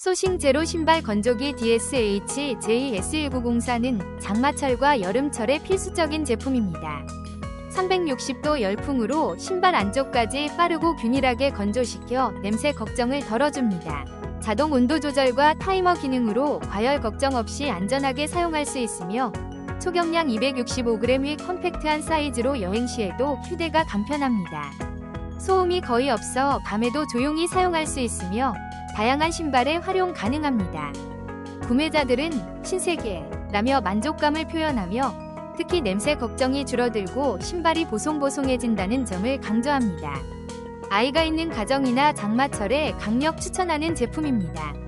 소싱 제로 신발 건조기 DSH JS1904는 장마철과 여름철에 필수적인 제품입니다. 360도 열풍으로 신발 안쪽까지 빠르고 균일하게 건조시켜 냄새 걱정을 덜어줍니다. 자동 온도 조절과 타이머 기능으로 과열 걱정 없이 안전하게 사용할 수 있으며 초경량 265g의 컴팩트한 사이즈로 여행 시에도 휴대가 간편합니다. 소음이 거의 없어 밤에도 조용히 사용할 수 있으며 다양한 신발에 활용 가능합니다. 구매자들은 신세계라며 만족감을 표현하며 특히 냄새 걱정이 줄어들고 신발이 보송보송해진다는 점을 강조합니다. 아이가 있는 가정이나 장마철에 강력 추천하는 제품입니다.